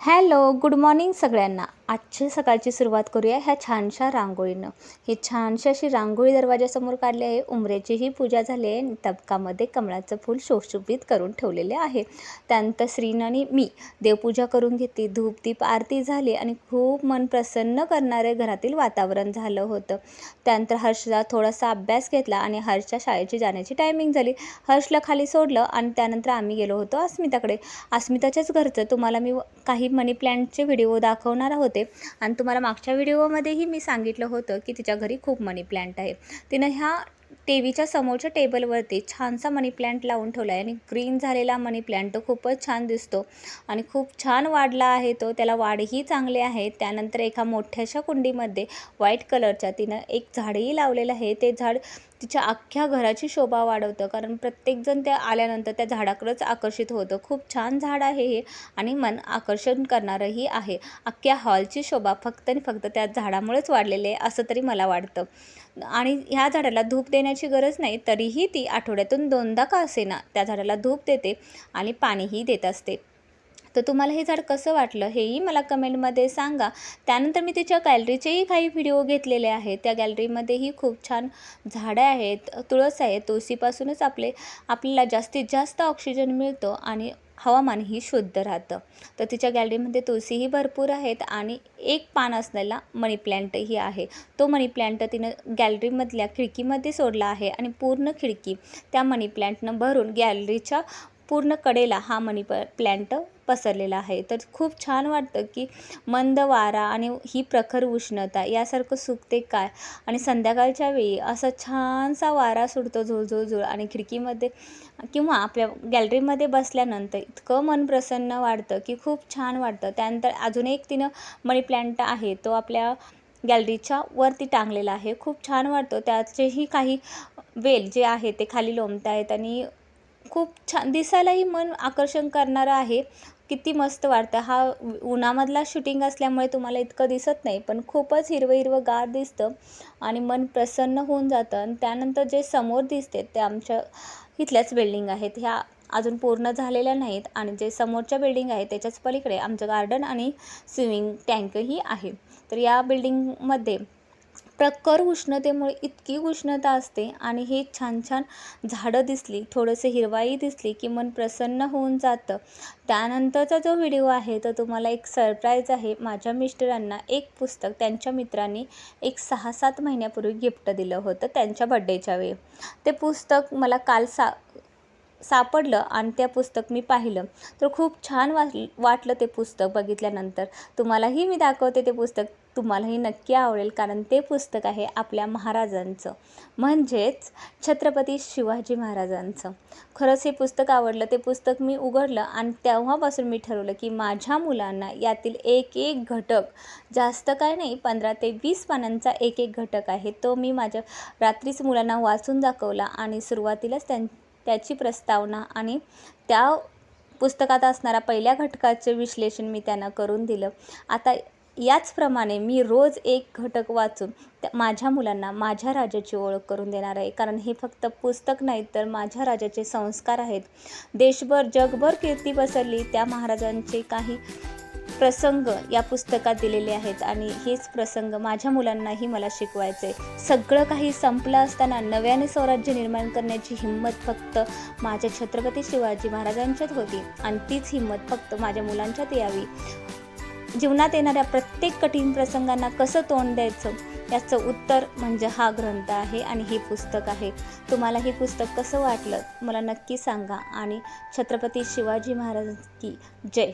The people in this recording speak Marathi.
हॅलो गुड मॉर्निंग सगळ्यांना आजची सकाळची सुरुवात करूया ह्या छानशा रांगोळीनं. ही छानशी अशी रांगोळी दरवाजासमोर काढली आहे. उमरेचीही पूजा झाली आहे. आणि तबकामध्ये कमळाचं फूल सुशोभित करून ठेवलेले आहे. त्यानंतर श्रीन आणि मी देवपूजा करून घेतली. धूपदीप आरती झाली आणि खूप मन प्रसन्न करणारे घरातील वातावरण झालं होतं. त्यानंतर हर्षला थोडासा अभ्यास घेतला आणि हर्षच्या शाळेची जाण्याची टायमिंग झाली. हर्षला खाली सोडलं आणि त्यानंतर आम्ही गेलो होतो अस्मिताकडे. अस्मिताच्याच घरचं तुम्हाला मी काही मनी प्लॅन्टचे व्हिडिओ दाखवणार होते आणि तुम्हाला मागच्या व्हिडिओमध्येही मी सांगितलं होतं की तिच्या घरी खूप मनी प्लॅन्ट आहे. तिनं ह्या टीव्हीच्या समोरच्या टेबलवरती छानसा मनी प्लॅन्ट लावून ठेवला आहे आणि ग्रीन झालेला मनी प्लॅन्ट तो खूपच छान दिसतो. आणि खूप छान वाढला आहे तो. त्याला वाढही चांगले आहे त्यानंतर एका मोठ्याशा कुंडीमध्ये व्हाईट कलरच्या तिनं एक झाडही लावलेलं आहे. ते झाड तिच्या अख्ख्या घराची शोभा वाढवतं. कारण प्रत्येकजण त्या आल्यानंतर त्या झाडाकडंच आकर्षित होतं. खूप छान झाड आहे हे आणि मन आकर्षण करणारंही आहे. अख्ख्या हॉलची शोभा फक्त आणि फक्त त्या झाडामुळेच वाढलेली आहे असं तरी मला वाटतं. आणि ह्या झाडाला धूप देण्याची गरज नाही तरीही ती आठवड्यातून दोनदा का असेना त्या झाडाला धूप देते आणि पाणीही देत असते. तर तुम्हाला हे झाड कसं वाटलं हेही मला कमेंटमध्ये सांगा. त्यानंतर मी तिच्या गॅलरीचेही काही व्हिडिओ घेतलेले आहेत. त्या गॅलरीमध्येही खूप छान झाडं आहेत. तुळस आहे. तुळशीपासूनच आपले आपल्याला जास्तीत जास्त ऑक्सिजन मिळतो आणि हवामानही शुद्ध राहतं. तर तिच्या गॅलरीमध्ये तुळशीही भरपूर आहेत आणि एक पान असलेला मनी प्लॅन्टही आहे. तो मनी प्लॅन्ट तिनं गॅलरीमधल्या खिडकीमध्ये सोडला आहे आणि पूर्ण खिडकी त्या मनी प्लॅन्टनं भरून गॅलरीच्या पूर्ण कडेला हा मनी प प्लॅन्ट पसरलेला आहे. तर खूप छान वाटतं की मंद वारा आणि ही प्रखर उष्णता यासारखं सुकते काय? आणि संध्याकाळच्या वेळी असा छानसा वारा सुटतो झुळझुळझुळ आणि खिडकीमध्ये किंवा आपल्या गॅलरीमध्ये बसल्यानंतर इतकं मन प्रसन्न वाटतं की खूप छान वाटतं. त्यानंतर अजून एक तिनं मनी प्लॅन्ट आहे तो आपल्या गॅलरीच्या वरती टांगलेला आहे. खूप छान वाटतं. त्याचेही काही वेल जे आहे ते खाली लोंबत आहेत आणि खूप छान दिसायलाही मन आकर्षण करणारं आहे. किती मस्त वाटतं. हा उन्हामधला शूटिंग असल्यामुळे तुम्हाला इतकं दिसत नाही पण खूपच हिरवं हिरवं गार दिसतं आणि मन प्रसन्न होऊन जातं. आणि त्यानंतर जे समोर दिसते ते आमच्या इथल्याच बिल्डिंग आहेत. ह्या अजून पूर्ण झालेल्या नाहीत आणि जे समोरच्या बिल्डिंग आहे त्याच्याच पलीकडे आमचं गार्डन आणि स्विमिंग टँकही आहे. तर या बिल्डिंगमध्ये प्रखर उष्णतेमुळे इतकी उष्णता असते आणि हे छान छान झाडं दिसली थोडंसं हिरवाई दिसली की मन प्रसन्न होऊन जातं. त्यानंतरचा जो व्हिडिओ आहे तो तुम्हाला एक सरप्राईज आहे. माझ्या मिस्टरांना एक पुस्तक त्यांच्या मित्रांनी एक सहा सात महिन्यापूर्वी गिफ्ट दिलं होतं त्यांच्या बड्डेच्या वेळी. ते पुस्तक मला काल सा सापडलं आणि त्या पुस्तक मी पाहिलं. तर खूप छान वाट वाटलं ते पुस्तक बघितल्यानंतर. तुम्हालाही मी दाखवते ते पुस्तक. तुम्हालाही नक्की आवडेल कारण ते पुस्तक आहे आपल्या महाराजांचं. म्हणजेच छत्रपती शिवाजी महाराजांचं. खरंच हे पुस्तक आवडलं. ते पुस्तक मी उघडलं आणि तेव्हापासून मी ठरवलं की माझ्या मुलांना यातील एक एक घटक जास्त काय नाही पंधरा ते वीस पानांचा एक एक घटक आहे तो मी माझ्या रात्रीच मुलांना वाचून दाखवला आणि सुरुवातीलाच त्यां त्याची प्रस्तावना आणि त्या पुस्तकात असणाऱ्या पहिल्या घटकाचे विश्लेषण मी त्यांना करून दिलं. आता याचप्रमाणे मी रोज एक घटक वाचून त्या माझ्या मुलांना माझ्या राजाची ओळख करून देणार आहे. कारण हे फक्त पुस्तक नाही तर माझ्या राजाचे संस्कार आहेत. देशभर जगभर कीर्ती पसरली त्या महाराजांचे काही प्रसंग या पुस्तकात दिलेले आहेत. आणि हेच प्रसंग माझ्या मुलांनाही मला शिकवायचे सगळं काही संपलं असताना नव्याने स्वराज्य निर्माण करण्याची हिंमत फक्त माझ्या छत्रपती शिवाजी महाराजांच्यात होती. आणि तीच हिंमत फक्त माझ्या मुलांच्यात यावी. जीवनात येणाऱ्या प्रत्येक कठीण प्रसंगांना कसं तोंड द्यायचं? याचं उत्तर म्हणजे हा ग्रंथ आहे आणि हे पुस्तक आहे. तुम्हाला हे पुस्तक कसं वाटलं? मला नक्की सांगा. आणि छत्रपती शिवाजी महाराज की जय.